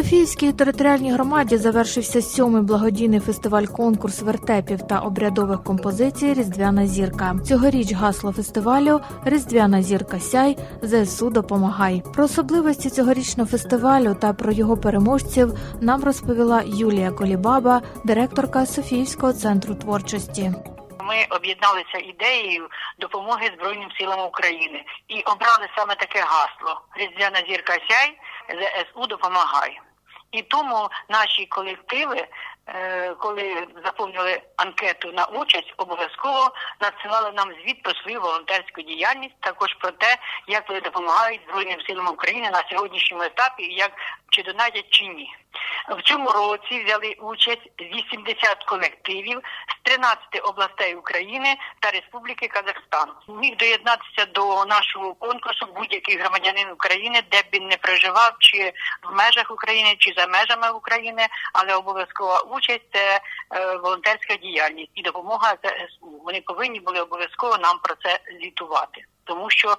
Софіївській територіальній громаді завершився сьомий благодійний фестиваль-конкурс вертепів та обрядових композицій Різдвяна зірка. Цьогоріч гасло фестивалю Різдвяна зірка сяй ЗСУ допомагай. Про особливості цьогорічного фестивалю та про його переможців нам розповіла Юлія Колібаба, директорка Софіївського центру творчості. Ми об'єдналися ідеєю допомоги Збройним силам України і обрали саме таке гасло Різдвяна зірка сяй, ЗСУ допомагай. І тому наші колективи, е, коли заповнювали анкету на участь, обов'язково надсилали нам звіт про свою волонтерську діяльність, також про те, як вони допомагають Збройним силам України на сьогоднішньому етапі, як чи донатять чи ні. В цьому році взяли участь 80 колективів 13 областей України та Республіки Казахстан. Міг доєднатися до нашого конкурсу будь-який громадянин України, де б він не проживав, чи в межах України, чи за межами України, але обов'язкова участь це волонтерська діяльність і допомога ЗСУ. Вони повинні були обов'язково нам про це звітувати. Тому що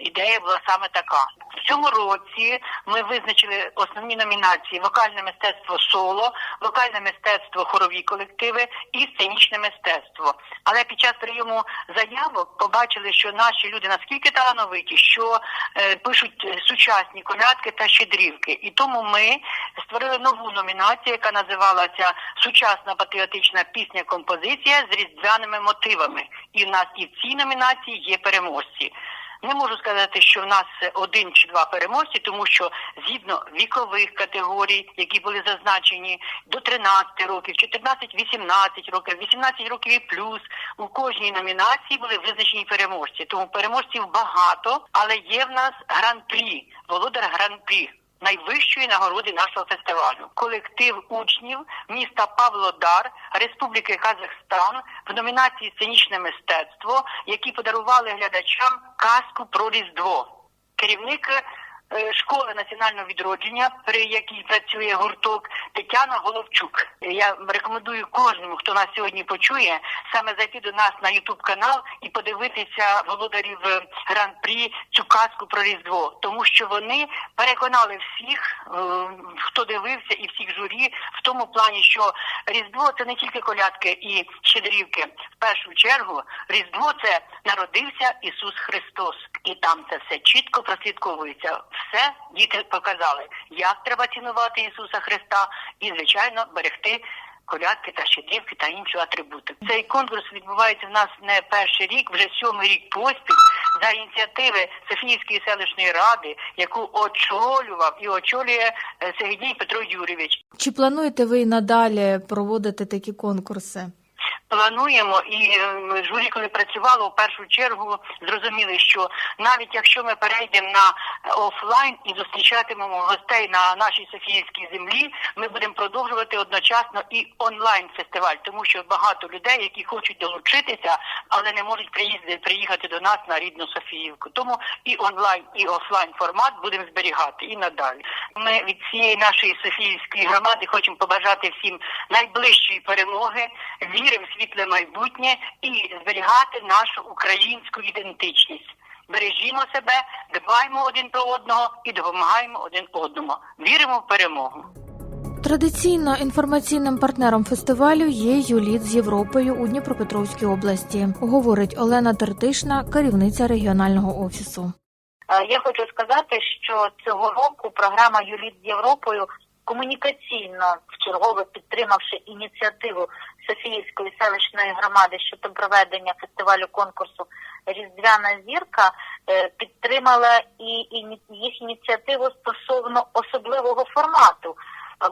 ідея була саме така. В цьому році ми визначили основні номінації: вокальне мистецтво соло, вокальне мистецтво хорові колективи і сценічне мистецтво. Але під час прийому заявок побачили, що наші люди наскільки талановиті, що е, пишуть сучасні колядки та щедрівки. І тому ми створили нову номінацію, яка називалася Сучасна патріотична пісня композиція з різдвяними мотивами. І в нас і в цій номінації є переможці. Не можу сказати, що в нас один чи два переможці, тому що згідно вікових категорій, які були зазначені до 13 років, 14-18 років, 18 років і плюс, у кожній номінації були визначені переможці. Тому переможців багато, але є в нас гран-прі, володар гран-прі. Найвищої нагороди нашого фестивалю колектив учнів міста Павлодар Республіки Казахстан в номінації Сценічне мистецтво, які подарували глядачам казку про Різдво. Керівник школи національного відродження, при якій працює гурток Тетяна Головчук. Я рекомендую кожному, хто нас сьогодні почує, саме зайти до нас на Ютуб канал і подивитися володарів е, гран-прі цю казку про Різдво, тому що вони переконали всіх, е, хто дивився, і всіх журі в тому плані, що Різдво це не тільки колядки і щедрівки. В першу чергу Різдво це народився Ісус Христос, і там це все чітко прослідковується. Все діти показали, як треба цінувати Ісуса Христа і, звичайно, берегти. Колядки та щедрівки та іншу атрибути. Цей конкурс відбувається в нас не перший рік, вже сьомий рік поспіль за ініціативи Софіївської селищної ради, яку очолював і очолює е, Сергій Петро Юрійович. Чи плануєте ви й надалі проводити такі конкурси? Плануємо і е, журі, коли працювало в першу чергу, зрозуміли, що навіть якщо ми перейдемо на офлайн і зустрічатимемо гостей на нашій Софіївській землі, ми будемо продовжувати одночасно і онлайн фестиваль, тому що багато людей, які хочуть долучитися, але не можуть приїздити приїхати до нас на рідну Софіївку. Тому і онлайн, і офлайн формат будемо зберігати і надалі. Ми від цієї нашої Софіївської громади хочемо побажати всім найближчої перемоги, віри в світле майбутнє і зберігати нашу українську ідентичність. Бережімо себе, дбаймо один про одного і допомагаємо один одному. Віримо в перемогу. Традиційно інформаційним партнером фестивалю є Юліт з Європою у Дніпропетровській області, говорить Олена Тертишна, керівниця регіонального офісу. Е, Я хочу сказати, що цього року програма Юліт з Європою комунікаційно вчергове підтримавши ініціативу Софіївської селищної громади щодо проведення фестивалю конкурсу Різдвяна зірка, е, підтримала і іні- їх ініціативу стосовно особливого формату.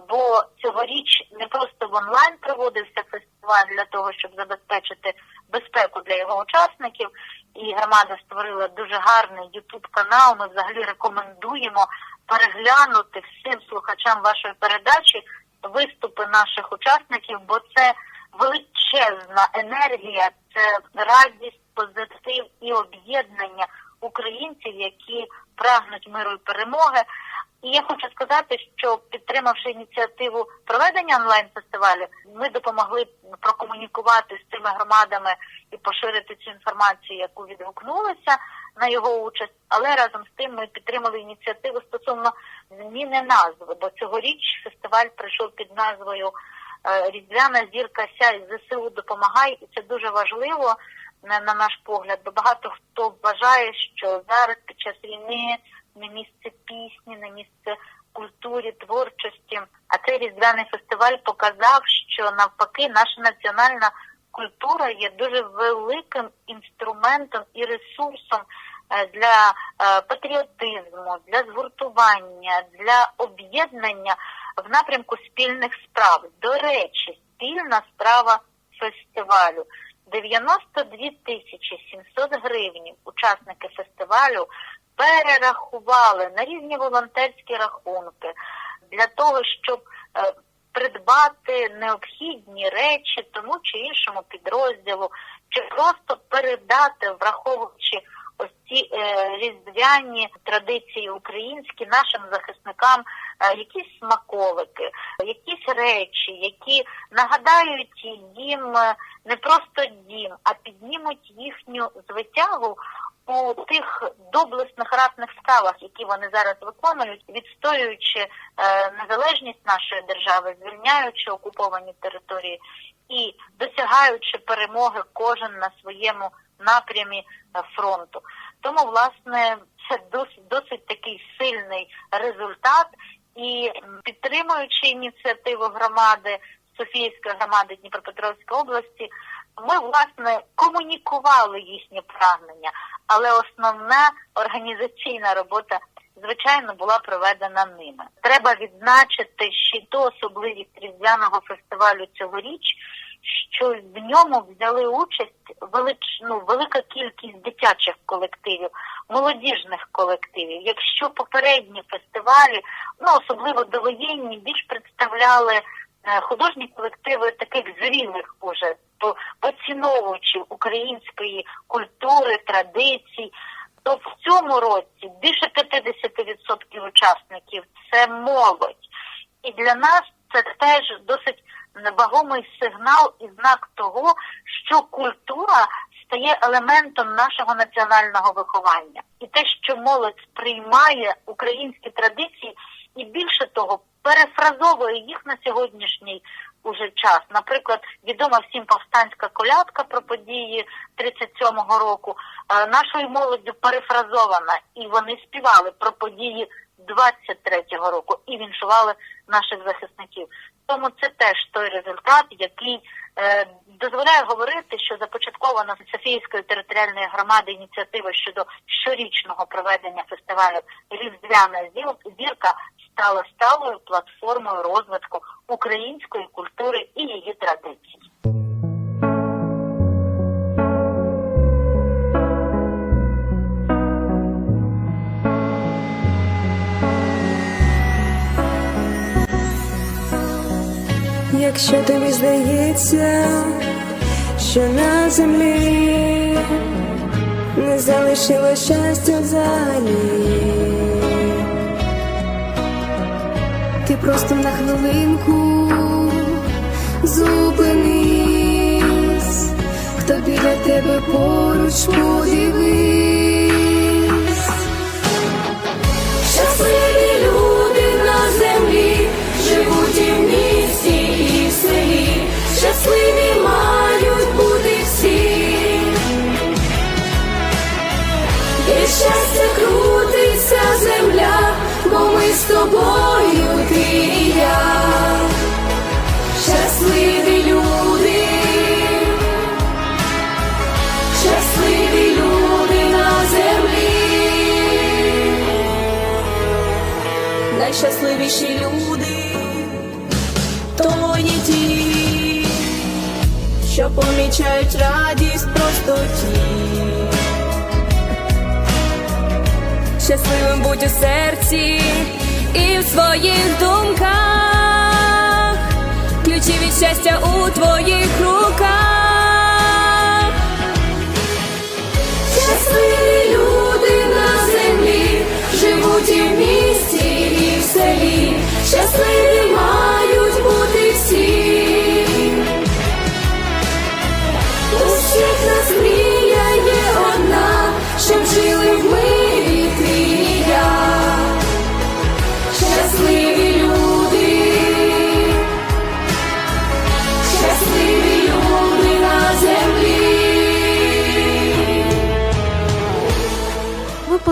Бо цьогоріч не просто в онлайн проводився фестиваль для того, щоб забезпечити безпеку для його учасників, і громада створила дуже гарний ютуб канал. Ми взагалі рекомендуємо переглянути всім слухачам вашої передачі виступи наших учасників, бо це величезна енергія, це радість, позитив і об'єднання українців, які прагнуть миру і перемоги. І я хочу сказати, що підтримавши ініціативу проведення онлайн фестивалю, ми допомогли прокомунікувати з цими громадами і поширити цю інформацію, яку відгукнулися на його участь, але разом з тим ми підтримали ініціативу стосовно зміни назви, бо цьогоріч фестиваль прийшов під назвою Різдвяна зірка сяй ЗСУ допомагай, і це дуже важливо на, на наш погляд, бо багато хто вважає, що зараз під час війни не місце пісні, не місце культурі, творчості. А цей різдвяний фестиваль показав, що навпаки наша національна культура є дуже великим інструментом і ресурсом е, для е, патріотизму, для згуртування, для об'єднання в напрямку спільних справ. До речі, спільна справа фестивалю. 92 тисячі 700 гривень учасники фестивалю перерахували на різні волонтерські рахунки для того, щоб е, придбати необхідні речі тому чи іншому підрозділу, чи просто передати, враховуючи ось ці е, різдвяні традиції українські нашим захисникам, е, якісь смаколики, якісь речі, які нагадають їм е, не просто дім, а піднімуть їхню звитягу у тих доблесних ратних справах, які вони зараз виконують, відстоюючи е, незалежність нашої держави, звільняючи окуповані території і досягаючи перемоги кожен на своєму напрямі е, фронту. Тому, власне, це досить досить такий сильний результат, і підтримуючи ініціативу громади Софіївської громади Дніпропетровської області, ми власне комунікували їхні прагнення, але основна організаційна робота. Звичайно, була проведена ними. Треба відзначити й ту особливість різдвяного фестивалю цьогоріч, що в ньому взяли участь велич, ну, велика кількість дитячих колективів, молодіжних колективів. Якщо попередні фестивалі, ну особливо довоєнні, більш представляли е, художні колективи таких зрілих уже, по- поціновуючи української культури, традицій, то в цьому році більше 50% учасників це молодь. І для нас це теж досить вагомий сигнал і знак того, що культура стає елементом нашого національного виховання. І те, що молодь сприймає українські традиції, і більше того, перефразовує їх на сьогоднішній уже час. Наприклад, відома всім повстанська колядка про події 37-го року е, нашою молоддю перефразована, і вони співали про події 23-го року і віншували наших захисників. Тому це теж той результат, який е, дозволяє говорити, що започаткована Софійської територіальної громади ініціатива щодо щорічного проведення фестивалю Різдвяна зір- зірка стала сталою платформою розвитку української культури і її традицій. Якщо тобі здається, що на землі не залишилось щастя взагалі, ти просто на хвилинку зупинись, хто біля тебе поруч подивись. Найщасливіші люди то є ті, що помічають радість простоті. Щасливим будь у серці і в своїх думках. Ключі від щастя у твоїх руках. Щасливі люди на землі живуть і в. Щасливі мають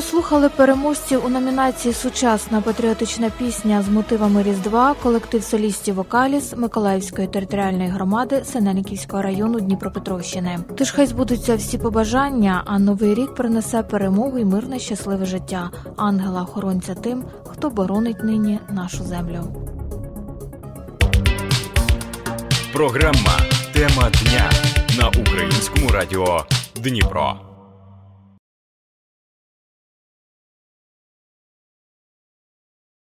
Слухали переможців у номінації Сучасна патріотична пісня з мотивами Різдва колектив солістів Вокаліс Миколаївської територіальної громади Синельниківського району Дніпропетровщини. Тож хай збудуться всі побажання, а новий рік принесе перемогу і мирне щасливе життя ангела-охоронця тим, хто боронить нині нашу землю. Програма Тема дня на українському радіо Дніпро.